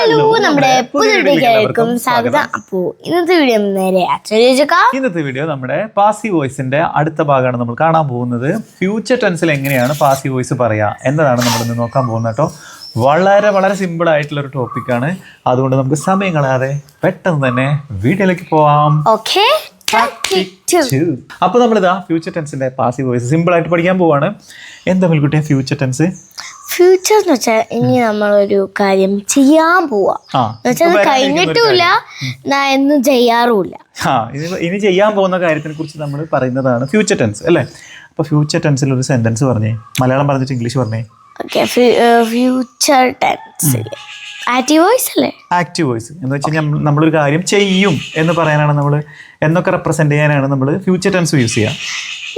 Hello നമ്മുടെ പുതിയ വീഡിയോയിലേക്കും സ്വാഗതം. അപ്പോ ഇന്നത്തെ വീഡിയോ നേരെ ഇന്നത്തെ വീഡിയോ നമ്മുടെ പാസി വോയിസിന്റെ അടുത്ത ഭാഗമാണ് നമ്മൾ കാണാൻ പോകുന്നത്. ഫ്യൂച്ചർ ടെൻസിൽ എങ്ങനെയാണ് പാസി വോയിസ് പറയാ എന്നതാണ് നമ്മൾ ഇന്ന് നോക്കാൻ പോകുന്നത് കേട്ടോ. വളരെ വളരെ സിമ്പിൾ ആയിട്ടുള്ള ഒരു ടോപ്പിക്കാണ് അതുകൊണ്ട് നമുക്ക് സമയം കളയാതെ പെട്ടെന്ന് തന്നെ വീഡിയോയിലേക്ക് പോവാം. ഓക്കെ അപ്പൊ നമ്മളിതാ ഫ്യൂച്ചർ ടെൻസിന്റെ പാസി വോയിസ് സിമ്പിൾ ആയിട്ട് പഠിക്കാൻ പോവാണ്. എന്താ കുട്ടിയാ ഫ്യൂച്ചർ ടെൻസ്? ഫ്യൂച്ചർ എന്ന് വെച്ചാൽ ഇനി നമ്മളൊരു കാര്യം ചെയ്യാൻ പോവാ. വെച്ചാൽ കഴിഞ്ഞിട്ടുമില്ല എന്നും ചെയ്യാറുമില്ല. ഇനി ചെയ്യാൻ പോകുന്ന കാര്യത്തിനെ കുറിച്ച് നമ്മൾ പറയുന്നതാണ് ഫ്യൂച്ചർ ടെൻസ് അല്ലേ? അപ്പൊ ഫ്യൂച്ചർ ടെൻസിൽ ഒരു സെന്റൻസ് പറഞ്ഞേ. മലയാളം പറഞ്ഞിട്ട് ഇംഗ്ലീഷ് പറഞ്ഞേ. Okay future tense active voice അല്ലേ? ആക്റ്റീവ് വോയിസ് എന്ന് വെച്ചാൽ നമ്മളൊരു കാര്യം ചെയ്യും എന്ന് പറയാനാണ് നമ്മൾ എന്നൊക്കെ റെപ്രസെന്റ് ചെയ്യാനാണ് നമ്മൾ ഫ്യൂച്ചർ ടെൻസ് യൂസ് ചെയ്യുക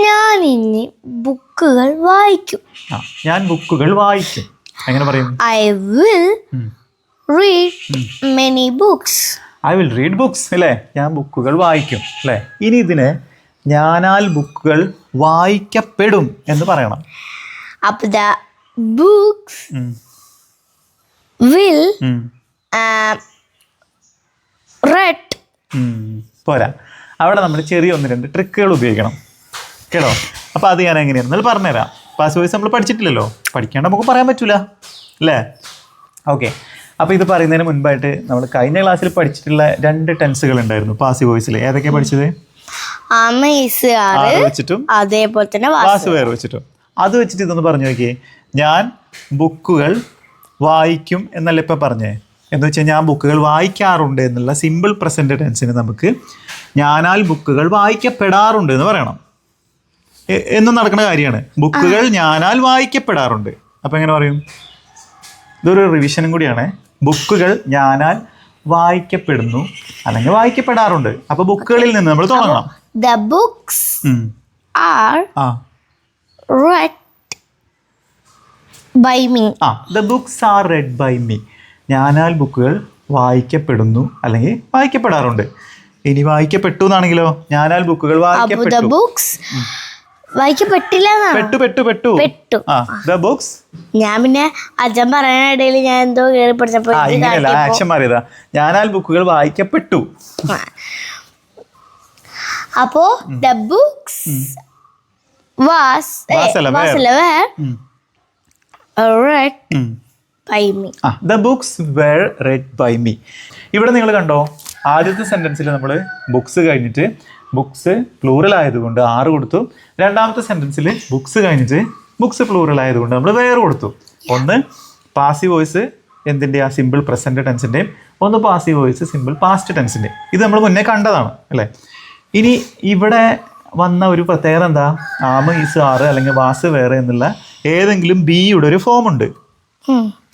ഞാൻ ഇനി ബുക്കുകൾ വായിക്കും. ആ ഞാൻ ബുക്കുകൾ വായിക്കും. എങ്ങനെ പറയും? I will read many books I will read books അല്ലേ? ഞാൻ ബുക്കുകൾ വായിക്കും അല്ലേ? ഇനി ഇതിന് ഞാനാൽ ബുക്കുകൾ വായിക്കപ്പെടും എന്ന് പറയണം. അപ്പൊ the books. Will um. Read. പോരാ. അവിടെ നമ്മൾ ചെറിയ ഒന്ന് രണ്ട് ട്രിക്കുകൾ ഉപയോഗിക്കണം. കേട്ടോ? അപ്പോൾ അത് ഞാൻ എങ്ങനെയാണ് എന്നാൽ പറഞ്ഞുതരാം. പാസ് വോയിസ് നമ്മൾ പഠിച്ചിട്ടില്ലല്ലോ. പഠിക്കാണ്ട് നമുക്ക് പറയാൻ പറ്റൂല. അല്ലേ? ഓക്കെ അപ്പോൾ ഇത് പറയുന്നതിന് മുൻപായിട്ട് നമ്മൾ കഴിഞ്ഞ ക്ലാസ്സിൽ പഠിച്ചിട്ടുള്ള രണ്ട് ടെൻസുകൾ ഉണ്ടായിരുന്നു. പാസ് വോയിസിൽ ഏതൊക്കെയാണ് പഠിച്ചത്? വെച്ചിട്ടും അതേപോലെ തന്നെ വാസ്. വേറെ വെച്ചിട്ടും. അത് വെച്ചിട്ട് ഇതൊന്ന് പറഞ്ഞു നോക്കിയേ. ഞാൻ ബുക്കുകൾ വായിക്കും എന്നല്ല ഇപ്പം പറഞ്ഞേ? എന്ന് വെച്ചാൽ ഞാൻ ബുക്കുകൾ വായിക്കാറുണ്ട് എന്നുള്ള സിമ്പിൾ പ്രസന്റ് ടെൻസിന് നമുക്ക് ഞാനാൽ ബുക്കുകൾ വായിക്കപ്പെടാറുണ്ട് എന്ന് പറയണം. എന്ന് നടക്കുന്ന കാര്യമാണ്. ബുക്കുകൾ ഞാനാൽ വായിക്കപ്പെടാറുണ്ട്. അപ്പം എങ്ങനെ പറയും? ഇതൊരു റിവിഷനും കൂടിയാണ്. ബുക്കുകൾ ഞാനാൽ വായിക്കപ്പെടുന്നു അല്ലെങ്കിൽ വായിക്കപ്പെടാറുണ്ട്. അപ്പൊ ബുക്കുകളിൽ നിന്ന് നമ്മൾ തുടങ്ങണം. The books are read by me ആ the books are read by me ഞാനാൽ ബുക്കുകൾ വായിക്കപ്പെടുന്നു അല്ലെങ്കിൽ വായിക്കപ്പെടാറുണ്ട്. ഇനി വായിക്കപ്പെട്ടു എന്നാണെങ്കിലോ? ഞാനാൽ ബുക്കുകൾ വായിക്കപ്പെട്ടു. ബുക്സ് വായിക്കപ്പെട്ടില്ല പെട്ടു പെട്ടു പെട്ടു. പെട്ടു. ദ ബുക്സ് ഞാൻ പിന്നെ അച്ഛൻ പറയുന്ന ഇടയിൽ ഞാൻ എന്തോ കേറി പഠിച്ചപ്പോൾ ഇങ്ങനെയല്ല ആക്ഷൻ മാറിയതാ. ഞാനാൽ ബുക്കുകൾ വായിക്കപ്പെട്ടു. അപ്പോ the books was Was um. By me ആ the books were read by me ഇവിടെ നിങ്ങൾ കണ്ടോ? ആദ്യത്തെ സെന്റൻസിൽ നമ്മൾ ബുക്സ് കഴിഞ്ഞിട്ട് ബുക്സ് പ്ലൂറൽ ആയതുകൊണ്ട് ആറ് കൊടുത്തു. രണ്ടാമത്തെ സെന്റൻസിൽ ബുക്സ് കഴിഞ്ഞിട്ട് ബുക്സ് പ്ലൂറൽ ആയതുകൊണ്ട് നമ്മൾ വേറെ കൊടുത്തു. ഒന്ന് പാസീവ് വോയിസ് എന്തിന്റെ? ആ സിമ്പിൾ പ്രസന്റ് ടെൻസിന്റെയും ഒന്ന് പാസീവ് വോയിസ് സിമ്പിൾ പാസ്റ്റ് ടെൻസിന്റെയും ഇത് നമ്മൾ മുന്നേ കണ്ടതാണ് അല്ലേ? ഇനി ഇവിടെ വന്ന ഒരു പ്രത്യേകത എന്താ? ആമ ഈസ് ആറ് അല്ലെങ്കിൽ വാസ് വേറെ എന്നുള്ള ഏതെങ്കിലും ബിയുടെ ഒരു ഫോം ഉണ്ട്.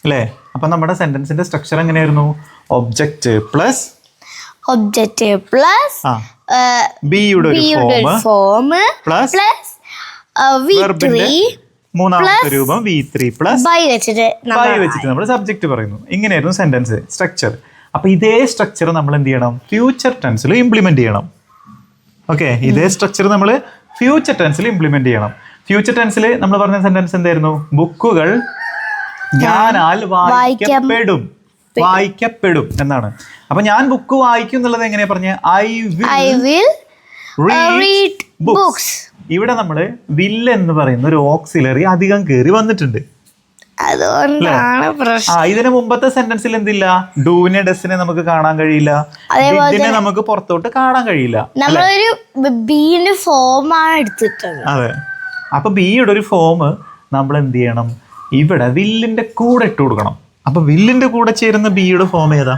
അല്ലേ? അപ്പൊ നമ്മുടെ സെന്റൻസിന്റെ സ്ട്രക്ചർ എങ്ങനെയായിരുന്നു? ഒബ്ജക്റ്റ് പ്ലസ് ഒബ്ജക്റ്റ് പ്ലസ് ബിയുടെ ഒരു ഫോം പ്ലസ് മൂന്നാമത്തെ രൂപം വി ത്രീ പ്ലസ് ബൈ വെച്ചിട്ട് നമ്മൾ സബ്ജക്റ്റ് പറയുന്നു. ഇങ്ങനെയായിരുന്നു സെന്റൻസ് സ്ട്രക്ചർ അപ്പൊ ഇതേ സ്ട്രക്ചർ നമ്മൾ എന്ത് ചെയ്യണം? ഫ്യൂച്ചർ ടെൻസിൽ ഇംപ്ലിമെന്റ് ചെയ്യണം. ഓക്കെ ഇതേ സ്ട്രക്ചർ നമ്മൾ ഫ്യൂച്ചർ ടെൻസിൽ ഇംപ്ലിമെന്റ് ചെയ്യണം. ഫ്യൂച്ചർ ടെൻസിൽ നമ്മൾ പറഞ്ഞ സെന്റൻസ് എന്തായിരുന്നു? ബുക്കുകൾ ഞാനാൽ വായിക്കപ്പെടും. വായിക്കപ്പെടും. എന്നാണ്. അപ്പൊ ഞാൻ ബുക്ക് വായിക്കും എന്നുള്ളത് എങ്ങനെയാ പറഞ്ഞ? I I will read books ഇവിടെ നമ്മൾ വില്ല് എന്ന് പറയുന്ന ഒരു ഓക്സിലറി അധികം കയറി വന്നിട്ടുണ്ട്. ഇതിനു മുമ്പത്തെ സെന്റൻസിൽ എന്തില്ല? ഡൂവിനെ ഡെസിനെ നമുക്ക് കാണാൻ കഴിയില്ല. ഇതിനെ നമുക്ക് പുറത്തോട്ട് കാണാൻ കഴിയില്ല. നമ്മളൊരു ബീന്റെ ഫോമാണ് എടുത്തിട്ടത് അതെ. അപ്പൊ ബിയുടെ ഒരു ഫോം നമ്മൾ എന്ത് ചെയ്യണം ഇവിടെ വില്ലിന്റെ കൂടെ ഇട്ട് കൊടുക്കണം. അപ്പൊ വില്ലിന്റെ കൂടെ ചേരുന്ന ബിയുടെ ഫോം ഏതാ?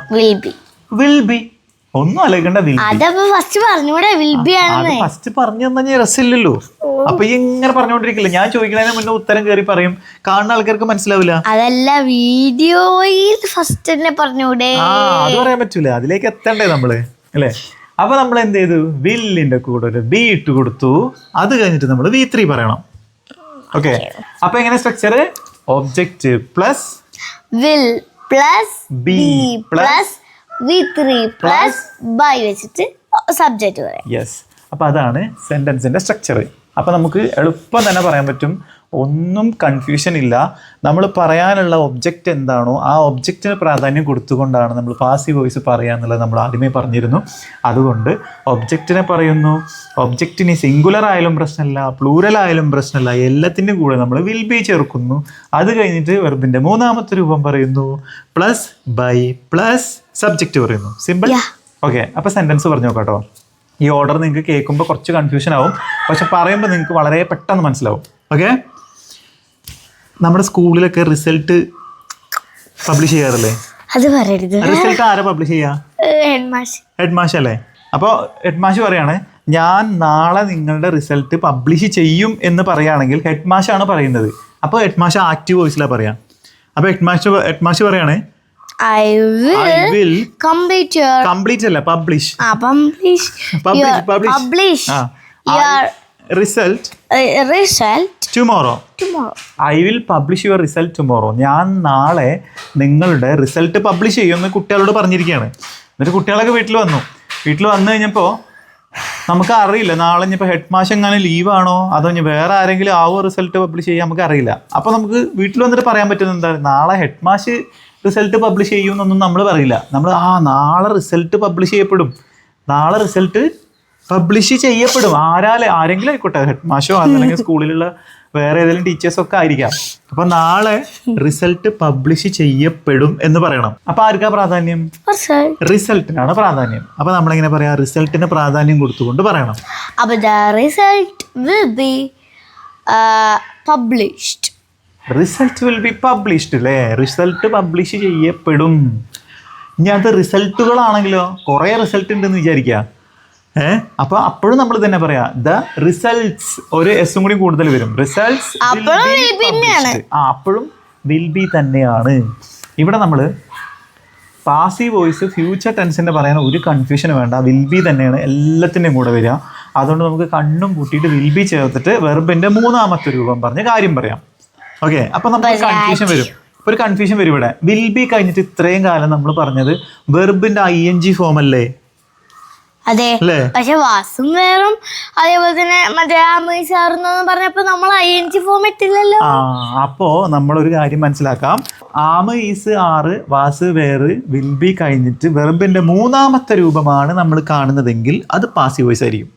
വിൽ ബി ഒന്നും അലകണ്ട വിൽ ഫസ്റ്റ് പറഞ്ഞു തന്നെ രസമില്ലല്ലോ. അപ്പൊ ഇങ്ങനെ പറഞ്ഞുകൊണ്ടിരിക്കില്ല ഞാൻ ചോദിക്കുന്നതിന് മുന്നേ ഉത്തരം കയറി പറയും. കാണുന്ന ആൾക്കാർക്ക് മനസ്സിലാവില്ല. അതല്ല വീഡിയോയിൽ ഫസ്റ്റ് തന്നെ പറഞ്ഞൂടെ. അത് പറയാൻ പറ്റൂല. അതിലേക്ക് എത്തണ്ടേ നമ്മൾ? അല്ലേ? അപ്പൊ നമ്മൾ എന്ത് ചെയ്തു? വില്ലിന്റെ കൂടെ ഒരു ബി ഇട്ട് കൊടുത്തു. അത് കഴിഞ്ഞിട്ട് നമ്മൾ വി ത്രീ പറയണം. ഓക്കെ അപ്പൊ എങ്ങനെ structure object plus will plus be plus V three plus by വെച്ചിട്ട് സബ്ജക്റ്റ് പറയാം യെസ് അപ്പൊ അതാണ് സെന്റൻസിന്റെ സ്ട്രക്ചർ അപ്പൊ നമുക്ക് എളുപ്പം തന്നെ പറയാൻ പറ്റും. ഒന്നും കൺഫ്യൂഷൻ ഇല്ല. നമ്മൾ പറയാനുള്ള ഒബ്ജക്റ്റ് എന്താണോ ആ ഒബ്ജക്റ്റിന് പ്രാധാന്യം കൊടുത്തുകൊണ്ടാണ് നമ്മൾ പാസി വോയിസ് പറയുക എന്നുള്ളത് നമ്മൾ ആദ്യമേ പറഞ്ഞിരുന്നു. അതുകൊണ്ട് ഒബ്ജക്റ്റിനെ പറയുന്നു. ഒബ്ജക്റ്റിന് സിംഗുലർ ആയാലും പ്രശ്നമില്ല പ്ലൂറൽ ആയാലും പ്രശ്നമില്ല എല്ലാത്തിന്റെ കൂടെ നമ്മൾ വിൽ ബി ചേർക്കുന്നു. അത് കഴിഞ്ഞിട്ട് വെർബിന്റെ മൂന്നാമത്തെ രൂപം പറയുന്നു. പ്ലസ് ബൈ പ്ലസ് സബ്ജക്റ്റ് പറയുന്നു. സിമ്പിൾ. ഓക്കെ അപ്പോൾ സെന്റൻസ് പറഞ്ഞു നോക്കാം ഈ ഓർഡർ നിങ്ങൾക്ക് കേൾക്കുമ്പോൾ കുറച്ച് കൺഫ്യൂഷൻ ആവും. പക്ഷെ പറയുമ്പോൾ നിങ്ങൾക്ക് വളരെ പെട്ടെന്ന് മനസ്സിലാവും. ഓക്കെ നമ്മുടെ സ്കൂളിലൊക്കെ റിസൾട്ട് പബ്ലിഷ് ചെയ്യാറല്ലേ? അത് പറയരുത്. റിസൾട്ട് ആരാ പബ്ലിഷ് ചെയ്യാ? ഹെഡ് മാഷ് അല്ലേ? അപ്പോൾ ഹെഡ് മാഷ് പറയാണ് ഞാൻ നാളെ നിങ്ങളുടെ റിസൾട്ട് പബ്ലിഷ് ചെയ്യും എന്ന് പറയുകയാണെങ്കിൽ ഹെഡ് മാഷാണ് പറയുന്നത്. അപ്പോൾ ഹെഡ് മാഷ് ആക്റ്റീവ് വോയിസിലാണ് പറയാം. അപ്പോൾ ഹെഡ് മാഷ് ഹെഡ് മാഷ് പറയാണ് I will will complete your complete അല്ല പബ്ലിഷ് ആ പബ്ലിഷ്. പബ്ലിഷ് ആ your result result tomorrow tomorrow I will publish your result tomorrow ഞാൻ നാളെ നിങ്ങളുടെ റിസൾട്ട് പബ്ലിഷ് ചെയ്യുമെന്ന് കുട്ടികളോട് പറഞ്ഞിരിക്കുകയാണ്. എന്നിട്ട് കുട്ടികളൊക്കെ വീട്ടിൽ വന്നു. വീട്ടിൽ വന്നു കഴിഞ്ഞപ്പോൾ നമുക്ക് അറിയില്ല നാളെ ഇനിയിപ്പോൾ ഹെഡ് മാഷ് എങ്ങനെ ലീവാണോ അതോ ഇനി വേറെ ആരെങ്കിലും ആവോ റിസൾട്ട് പബ്ലിഷ് ചെയ്യാൻ നമുക്ക് അറിയില്ല. അപ്പോൾ നമുക്ക് വീട്ടിൽ വന്നിട്ട് പറയാൻ പറ്റുന്നത് എന്താ നാളെ ഹെഡ് മാഷ് റിസൾട്ട് പബ്ലിഷ് ചെയ്യുമെന്നൊന്നും നമ്മൾ പറയില്ല. നമ്മൾ ആ നാളെ റിസൾട്ട് പബ്ലിഷ് ചെയ്യപ്പെടും. നാളെ റിസൾട്ട് പബ്ലിഷ് ചെയ്യപ്പെടും. ആരാലെ ആരെങ്കിലും ആയിക്കോട്ടെ ഹെഡ് മാഷോ അതല്ലെങ്കിൽ സ്കൂളിലുള്ള വേറെ ഏതെങ്കിലും ടീച്ചേഴ്സ് ഒക്കെ ആയിരിക്കാം. അപ്പൊ നാളെ റിസൾട്ട് പബ്ലിഷ് ചെയ്യപ്പെടും എന്ന് പറയണം. അപ്പൊ ആർക്കാ പ്രാധാന്യം? റിസൾട്ട്. റിസൾട്ടിനാണ് പ്രാധാന്യം. അപ്പൊ നമ്മളെങ്ങനെ പറയാം? റിസൾട്ടിന് പ്രാധാന്യം കൊടുത്തുകൊണ്ട് പറയണം. The result will be published result will be published അല്ലേ റിസൾട്ട് പബ്ലിഷ് ചെയ്യപ്പെടും. ഇനി അത് റിസൾട്ടുകളാണെങ്കിലോ കുറേ റിസൾട്ട് ഉണ്ടെന്ന് വിചാരിക്കുക അപ്പൊ അപ്പോഴും നമ്മൾ തന്നെ പറയാ ദ റിസൾട്ട്സ് ഒരു എസ് കൂടി കൂടുതൽ വരും. റിസൾട്ട്സ് അപ്പോഴും. ആ വിൽ ബി തന്നെയാണ്. ഇവിടെ നമ്മൾ പാസീവ് വോയിസ് ഫ്യൂച്ചർ ടെൻസിന്റെ പറയാൻ ഒരു കൺഫ്യൂഷൻ വേണ്ട. വിൽ ബി തന്നെയാണ് എല്ലാത്തിന്റെയും കൂടെ വരിക. അതുകൊണ്ട് നമുക്ക് കണ്ണും കൂട്ടിയിട്ട് വിൽ ബി ചേർത്തിട്ട് വെർബിന്റെ മൂന്നാമത്തെ രൂപം പറഞ്ഞ് കാര്യം പറയാം. ഓക്കെ അപ്പം നമുക്ക് കൺഫ്യൂഷൻ വരും. ഒരു കൺഫ്യൂഷൻ വരും ഇവിടെ. വിൽ ബി കഴിഞ്ഞിട്ട് ഇത്രയും കാലം നമ്മൾ പറഞ്ഞത് വെർബിന്റെ ഐ എൻ ജി ഫോം അല്ലേ? അതെ. പക്ഷെ വാസും വേറും അതേപോലെ തന്നെ മറ്റേ അമ്മ സാറെന്നൊന്നും പറഞ്ഞപ്പോ നമ്മൾ ഐ എൻ ജി ഫോം ഇട്ടില്ലല്ലോ അപ്പോ നമ്മളൊരു കാര്യം മനസ്സിലാക്കാം. ആമ ഈസ് ആറ് വാസ് വേറ് വിൽബി കഴിഞ്ഞിട്ട് വെറുമ്പിന്റെ മൂന്നാമത്തെ രൂപമാണ് നമ്മൾ കാണുന്നതെങ്കിൽ അത് പാസീവ് വോയിസ് ആയിരിക്കും.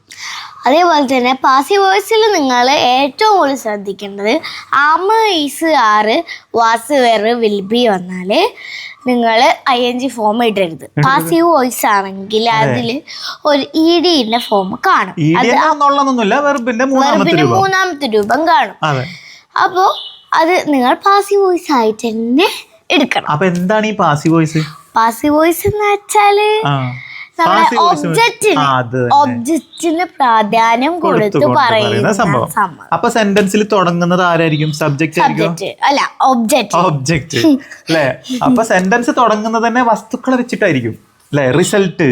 അതേപോലെ തന്നെ പാസീവ് വോയിസിൽ നിങ്ങൾ ഏറ്റവും കൂടുതൽ ശ്രദ്ധിക്കേണ്ടത് ആമ ഈസ് ആറ് വാസ് വേറ് വിൽ ബി വന്നാൽ നിങ്ങൾ ഐ എൻ ജി ഫോം ഇടരുത്. പാസീവ് വോയിസ് ആണെങ്കിൽ അതിൽ ഒരു ഇ ഡിന്റെ ഫോം കാണും. വെർബിന്റെ മൂന്നാമത്തെ രൂപം. കാണും. അപ്പോ അപ്പോൾ അത് നിങ്ങൾ പാസീവ് വോയിസ് ആയിട്ട് തന്നെ എടുക്കണം. അപ്പൊ എന്താണ് ഈ പാസീവ് വോയിസ് പാസീവ് വോയിസ് എന്ന് വെച്ചാൽ ഒബ്ജക്റ്റിന് പ്രാധാന്യം കൊടുത്തു പറയുന്ന സംഭവം. അപ്പൊ സെന്റൻസിൽ തുടങ്ങുന്നത് ആരായിരിക്കും? സബ്ജക്റ്റ് ആയിരിക്കും? അല്ല ഒബ്ജക്റ്റ് ഒബ്ജക്റ്റ് അല്ലെ? അപ്പൊ സെന്റൻസ് തുടങ്ങുന്നത് തന്നെ വസ്തുക്കളെ വെച്ചിട്ടായിരിക്കും. അല്ലെ? റിസൾട്ട്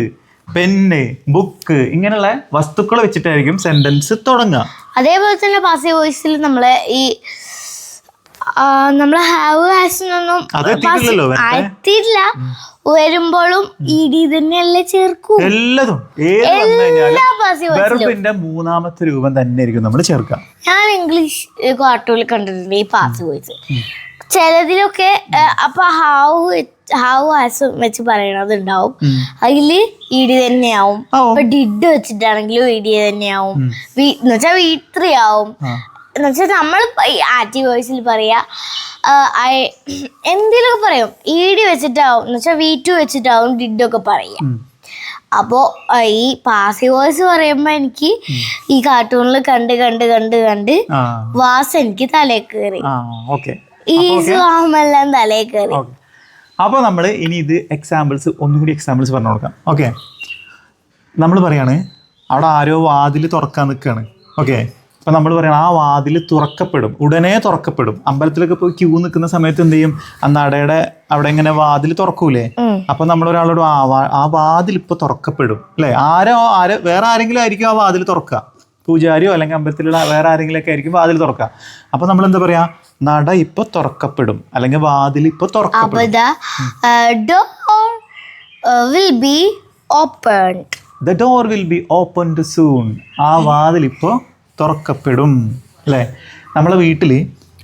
പെന്ന് ബുക്ക് ഇങ്ങനെയുള്ള വസ്തുക്കളെ വെച്ചിട്ടായിരിക്കും സെന്റൻസ് തുടങ്ങുക. അതേപോലെ തന്നെ പാസീവ് വോയിസിൽ നമ്മളെ ഈ ആ, നമ്മളെ ഹാവ് ഹാസിനൊന്നും എത്തിയില്ല വരുമ്പോഴും ഇടി തന്നെയല്ലേ ചേർക്കും. എല്ലാതും വെർബിന്റെ മൂന്നാമത്തെ രൂപം തന്നെ ആയിരിക്കും നമ്മൾ ചേർക്കുക. ഞാൻ ഇംഗ്ലീഷ് കാർട്ടൂണിൽ കണ്ടിട്ടുണ്ട് ഈ പാസ് വോയിസ് ചിലതിലൊക്കെ അപ്പൊ ഹാവ് ഹാവ് ഹാസ് വെച്ച് പറയണത് ഉണ്ടാവും അതിൽ ഇടി തന്നെയാവും. ഇപ്പൊ ഡിഡ് വെച്ചിട്ടാണെങ്കിലും ഇടി തന്നെയാവും. വീ- എന്ന് വെച്ചാൽ വീത്രി ആവും. എന്ന് വെച്ചാൽ നമ്മൾ ആക്റ്റീവ് വോയിസിൽ പറയാ എന്തെങ്കിലുമൊക്കെ പറയും. ഇ ഡി വെച്ചിട്ടാവും എന്ന് വെച്ചാൽ വി ടു വെച്ചിട്ടാവും ഡിഡൊക്കെ പറയാം. അപ്പോൾ ഈ പാസീവ് വോയിസ് പറയുമ്പോൾ എനിക്ക് ഈ കാർട്ടൂണിൽ കണ്ട് കണ്ട് കണ്ട് കണ്ട് വാസ് എനിക്ക് തലേ കയറി ആ ഓക്കെ. ഈ സ്വാമെല്ലാം തലേ കയറി അപ്പോൾ നമ്മൾ ഇനി ഇത് എക്സാമ്പിൾസ് ഒന്നുകൂടി എക്സാമ്പിൾസ് പറഞ്ഞു കൊടുക്കാം. ഓക്കെ. നമ്മൾ പറയാണ് അവിടെ ആരോ വാതിൽ തുറക്കാൻ നിൽക്കുകയാണ് ഓക്കെ. അപ്പം നമ്മൾ പറയണം ആ വാതിൽ തുറക്കപ്പെടും ഉടനെ തുറക്കപ്പെടും. അമ്പലത്തിലൊക്കെ പോയി ക്യൂ നിൽക്കുന്ന സമയത്ത് എന്ത് ചെയ്യും? ആ നടയുടെ അവിടെ ഇങ്ങനെ വാതിൽ തുറക്കൂലേ. അപ്പം നമ്മൾ ഒരാളോട് ആ വാ ആ വാതിൽ ഇപ്പോൾ തുറക്കപ്പെടും. അല്ലേ? ആരോ ആര് വേറെ ആരെങ്കിലും ആയിരിക്കും ആ വാതിൽ തുറക്കുക. പൂജാരിയോ അല്ലെങ്കിൽ അമ്പലത്തിലുള്ള വേറെ ആരെങ്കിലുമൊക്കെ ആയിരിക്കും വാതിൽ തുറക്കുക. അപ്പം നമ്മൾ എന്താ പറയാ? നട ഇപ്പൊ തുറക്കപ്പെടും. അല്ലെങ്കിൽ വാതിൽ ഇപ്പൊ തുറക്കപ്പെടും. The door will be open soon ആ വാതിൽ ഇപ്പോൾ തുറക്കപ്പെടും അല്ലേ? നമ്മളെ വീട്ടിൽ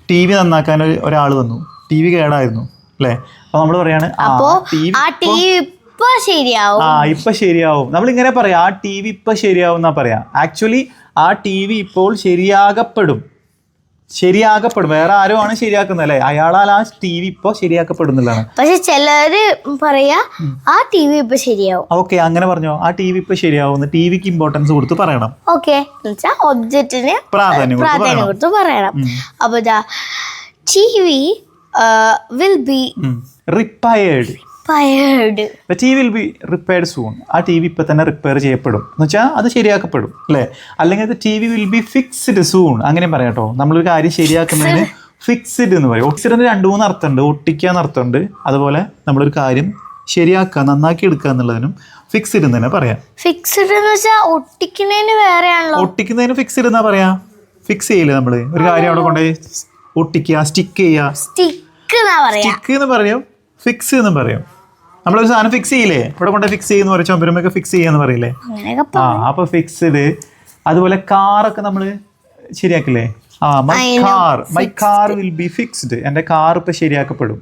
ടി വി നന്നാക്കാൻ ഒരാൾ വന്നു. ടി വി കേടായിരുന്നു അല്ലേ? അപ്പോൾ നമ്മൾ പറയാണ് ആ ടി വി ഇപ്പൊ ശരിയാവും. ആ ഇപ്പൊ ശരിയാവും. നമ്മൾ ഇങ്ങനെ പറയാം ആ ടി വി ഇപ്പൊ ശരിയാവും എന്നാ പറയാ. ആക്ച്വലി ആ ടി വി ഇപ്പോൾ ശരിയാകപ്പെടും. ശരിയാകപ്പെടും വേറെ ആരോ ആണ് ശരിയാക്കുന്നത് അല്ലേ? അയാളാൽ ആ ടി വി ഇപ്പൊ ശരിയാക്കപ്പെടുന്നില്ലാണ് പക്ഷെ ചിലര് പറയാ ആ ടി വി ഇപ്പൊ ശരിയാവും. ഓക്കെ അങ്ങനെ പറഞ്ഞോ. ആ ടി വി ഇപ്പൊ ശരിയാവും. ടി വിക്ക് ഇമ്പോർട്ടൻസ് കൊടുത്ത് പറയണം. ഓക്കെ ഒബ്ജക്റ്റിന് പ്രാധാന്യം കൊടുത്ത് പറയണം. അപ്പൊ T V will be repaired the T will be repaired soon ആ ടി വി ഇപ്പം തന്നെ റിപ്പയർ ചെയ്യപ്പെടും. എന്ന് വെച്ചാൽ അത് ശരിയാക്കപ്പെടും അല്ലേ? അല്ലെങ്കിൽ T V will be fixed soon അങ്ങനെ പറയാം കേട്ടോ. നമ്മളൊരു കാര്യം ശരിയാക്കുന്നതിന് ഫിക്സ്ഡ് എന്ന് പറയും. ഫിക്സ്ഡിന് രണ്ട് മൂന്ന് അർത്ഥമുണ്ട്. ഒട്ടിക്കുക എന്ന് അർത്ഥമുണ്ട്. അതുപോലെ നമ്മളൊരു കാര്യം ശരിയാക്കുക നന്നാക്കി എടുക്കുക എന്നുള്ളതിനും ഫിക്സ്ഡ് എന്ന് തന്നെ പറയാം. ഫിക്സ്ഡ് എന്ന് വെച്ചാൽ ഒട്ടിക്കുന്നതിന് വേറെയാണല്ലോ. ഒട്ടിക്കുന്നതിന് ഫിക്സ്ഡ് എന്നാ പറയാ? ഫിക്സ് ചെയ്യില്ല നമ്മൾ ഒരു കാര്യം അവിടെ കൊണ്ടുപോയി ഒട്ടിക്കുക സ്റ്റിക്ക് ചെയ്യുക. സ്റ്റിക്ക് എന്ന് പറയും. ഫിക്സ് എന്ന് പറയും. നമ്മളൊരു സാധനം ഫിക്സ് ചെയ്യില്ലേ? ഇവിടെ കൊണ്ട് ഫിക്സ് ചെയ്യുന്ന പറയും ചുമരുമൊക്കെ ഫിക്സ് ചെയ്യാന്ന് പറയില്ലേ? ആ അപ്പൊ ഫിക്സ്ഡ് അതുപോലെ കാറൊക്കെ നമ്മൾ ശരിയാക്കില്ലേ? ആ my car my car will be fixed എന്റെ കാർ ഇപ്പൊ ശരിയാക്കപ്പെടും.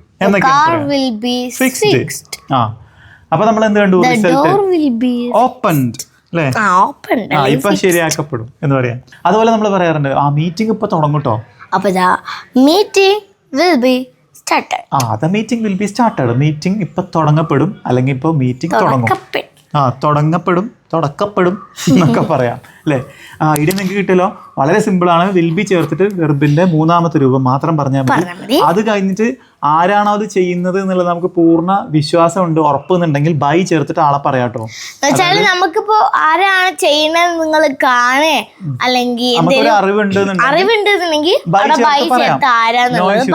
ബി ഫിക്സ്ഡ് ആ. അപ്പൊ നമ്മൾ എന്ത് കണ്ടു? റിസൾട്ട് ഓപ്പൺഡ് ഇപ്പൊ ശരിയാക്കപ്പെടും എന്ന് പറയാം. അതുപോലെ നമ്മൾ പറയാറുണ്ട് ആ മീറ്റിംഗ് ഇപ്പൊ തുടങ്ങൂട്ടോ? അപ്പൊ മീറ്റിംഗ് വിൽ ബി സ്റ്റാർട്ടഡ് ആ the meeting will be started meeting ഇപ്പൊ തുടങ്ങപ്പെടും. അല്ലെങ്കിൽ ഇപ്പൊ മീറ്റിംഗ് തുടങ്ങും. ആ തുടങ്ങപ്പെടും തുടക്കപ്പെടും എന്നൊക്കെ പറയാം. അല്ലേ? ആ ഇടി നിങ്ങൾക്ക് കിട്ടിയല്ലോ. വളരെ സിമ്പിൾ ആണ്. വിൽ ബി ചേർത്തിട്ട് വെർബിന്റെ മൂന്നാമത്തെ രൂപം മാത്രം പറഞ്ഞാൽ മതി. അത് കഴിഞ്ഞിട്ട് ആരാണോ അത് ചെയ്യുന്നത് എന്നുള്ളത് നമുക്ക് പൂർണ വിശ്വാസം ഉണ്ട് ഉറപ്പുന്നുണ്ടെങ്കിൽ ബൈ ചേർത്തിട്ട് ആളെ പറയാട്ടോ എന്നുവെച്ചാൽ നമുക്കിപ്പോ ആരാണ് ചെയ്യുന്നത് നിങ്ങൾ കാണേ. അല്ലെങ്കിൽ അറിവുണ്ട് അറിവുണ്ടെന്നുണ്ടെങ്കിൽ ബൈ ചേർത്ത്.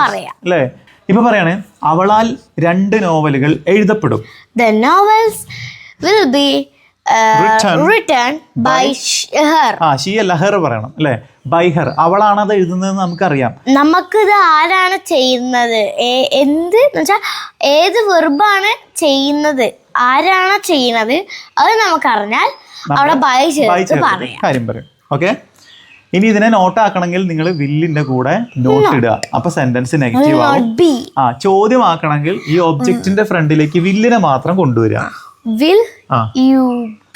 പറയാം. അല്ലേ? ഇപ്പൊ പറയാണ് അവളാൽ രണ്ട് നോവലുകൾ എഴുതപ്പെടും. The novels will be Written by her ആ ഷീ ലഹർ പറയണം അല്ലേ? ബൈ ഹെർ അവളാണ് അത് എഴുതുന്നതെന്ന് നമുക്കറിയാം. നമുക്കിത് ആരാണ് ചെയ്യുന്നത്? ഏ- എന്ത് എന്ന് വെച്ചാൽ ഏത് വെർബാണ് ചെയ്യുന്നത്? ആരാണ് ചെയ്യുന്നത്? അത് നമുക്കറിഞ്ഞാൽ അവിടെ ബൈ ബൈ ചേർത്ത് ചേർത്തിട്ട് പറയാം. കാര്യം പറയും. ഓക്കെ ഇനി ഇതിനെ നോട്ട് ആക്കണമെങ്കിൽ നിങ്ങൾ വില്ലിന്റെ കൂടെ നോട്ട് ഇടുക. അപ്പൊ സെന്റൻസ് നെഗറ്റീവ് ആവും. ആ ചോദ്യം ആക്കണമെങ്കിൽ ഈ ഒബ്ജക്റ്റിന്റെ ഫ്രണ്ടിലേക്ക് വില്ലിനെ മാത്രം കൊണ്ടുവരിക. Will you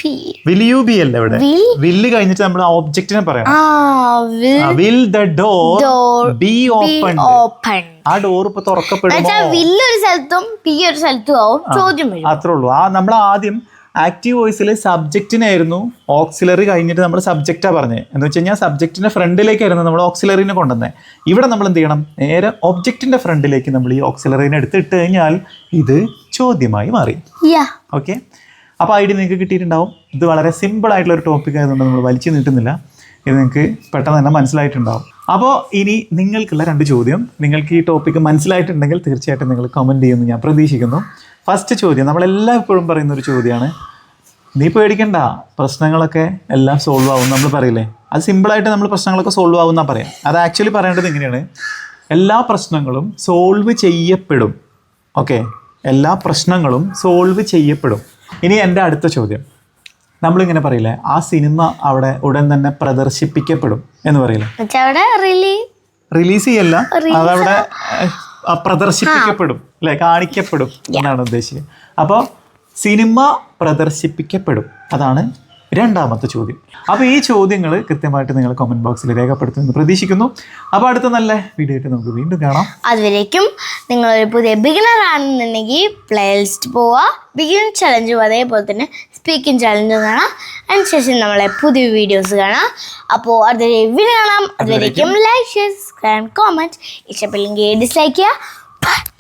be will you be അല്ല ഇവിടെ? വില്ല് കഴിഞ്ഞിട്ട് നമ്മൾ ഒബ്ജക്റ്റിനെ പറയണം ആ will the door be be open ആ ഡോർ ഇപ്പൊ തുറക്കപ്പെടും വില്ല് ഒരു സ്ഥലത്തും പി ഒരു സ്ഥലത്തും ആവും ചോദ്യം അത്രേ ഉള്ളൂ. ആ നമ്മൾ ആദ്യം ആക്റ്റീവ് വോയിസിൽ സബ്ജക്റ്റിനായിരുന്നു ഓക്സിലറി കഴിഞ്ഞിട്ട് നമ്മൾ സബ്ജക്റ്റാണ് പറഞ്ഞത് എന്ന് വെച്ച് കഴിഞ്ഞാൽ സബ്ജക്റ്റിന്റെ ഫ്രണ്ടിലേക്കായിരുന്നു നമ്മൾ ഓക്സിലറിനെ കൊണ്ടുവന്നത് ഇവിടെ നമ്മൾ എന്ത് ചെയ്യണം? നേരെ ഒബ്ജക്റ്റിന്റെ ഫ്രണ്ടിലേക്ക് നമ്മൾ ഈ ഓക്സിലറിനെ എടുത്തിട്ട് കഴിഞ്ഞാൽ ഇത് ചോദ്യമായി മാറി. ഓക്കെ? അപ്പോൾ ഐഡിയ നിങ്ങൾക്ക് കിട്ടിയിട്ടുണ്ടാവും. ഇത് വളരെ സിമ്പിൾ ആയിട്ടുള്ള ഒരു ടോപ്പിക് ആയതുകൊണ്ട് നമ്മൾ വലിച്ചു നീട്ടുന്നില്ല. ഇത് നിങ്ങൾക്ക് പെട്ടെന്ന് തന്നെ മനസ്സിലായിട്ടുണ്ടാവും. അപ്പോൾ ഇനി നിങ്ങൾക്കുള്ള രണ്ട് ചോദ്യം. നിങ്ങൾക്ക് ഈ ടോപ്പിക്ക് മനസ്സിലായിട്ടുണ്ടെങ്കിൽ തീർച്ചയായിട്ടും നിങ്ങൾ കമന്റ് ചെയ്യുമെന്ന് ഞാൻ പ്രതീക്ഷിക്കുന്നു. ഫസ്റ്റ് ചോദ്യം നമ്മളെല്ലാം എപ്പോഴും പറയുന്ന ഒരു ചോദ്യമാണ്. നീ പേടിക്കണ്ട പ്രശ്നങ്ങളൊക്കെ എല്ലാം സോൾവ് ആവും നമ്മൾ പറയില്ലേ? അത് സിമ്പിളായിട്ട് നമ്മൾ പ്രശ്നങ്ങളൊക്കെ സോൾവ് ആവും എന്നാ പറയാം. അത് ആക്ച്വലി പറയേണ്ടത് ഇങ്ങനെയാണ്. എല്ലാ പ്രശ്നങ്ങളും സോൾവ് ചെയ്യപ്പെടും. ഓക്കെ എല്ലാ പ്രശ്നങ്ങളും സോൾവ് ചെയ്യപ്പെടും. ഇനി എന്റെ അടുത്ത ചോദ്യം. നമ്മളിങ്ങനെ പറയില്ലേ ആ സിനിമ അവിടെ ഉടൻ തന്നെ പ്രദർശിപ്പിക്കപ്പെടും എന്ന് പറയില്ലേ? റിലീസ് ചെയ്യല്ല അതവിടെ പ്രദർശിപ്പിക്കപ്പെടും അല്ലെ? കാണിക്കപ്പെടും എന്നാണ് ഉദ്ദേശിക്കുന്നത്. അപ്പോൾ സിനിമ പ്രദർശിപ്പിക്കപ്പെടും. അതാണ് രണ്ടാമത്തെ ചോദ്യം. അപ്പോൾ ഈ ചോദ്യങ്ങൾ കൃത്യമായിട്ട് നിങ്ങൾ കമന്റ് ബോക്സിൽ രേഖപ്പെടുത്തുമെന്ന് പ്രതീക്ഷിക്കുന്നു. അപ്പോൾ അടുത്ത നല്ല വീഡിയോ ആയിട്ട് നമുക്ക് വീണ്ടും കാണാം. അതുവരേക്കും നിങ്ങളൊരു പുതിയ ബിഗിനർ ആണെന്നുണ്ടെങ്കിൽ പ്ലേ ലിസ്റ്റ് പോവുക ബിഗിൻ ചലഞ്ചും അതേപോലെ തന്നെ സ്പീക്കിംഗ് ചലഞ്ചും കാണാം. അതിനുശേഷം നമ്മളെ പുതിയ വീഡിയോസ് കാണാം. അപ്പോൾ അതുവരെ വീഡിയോ കാണാം. അതുവരേക്കും ലൈക്ക് ഷെയർ സബ്സ്ക്രൈബ് കോമെന്റ് ഇഷ്ടപ്പെല്ലെങ്കിൽ ഡിസ്ലൈക്ക് ചെയ്യുക.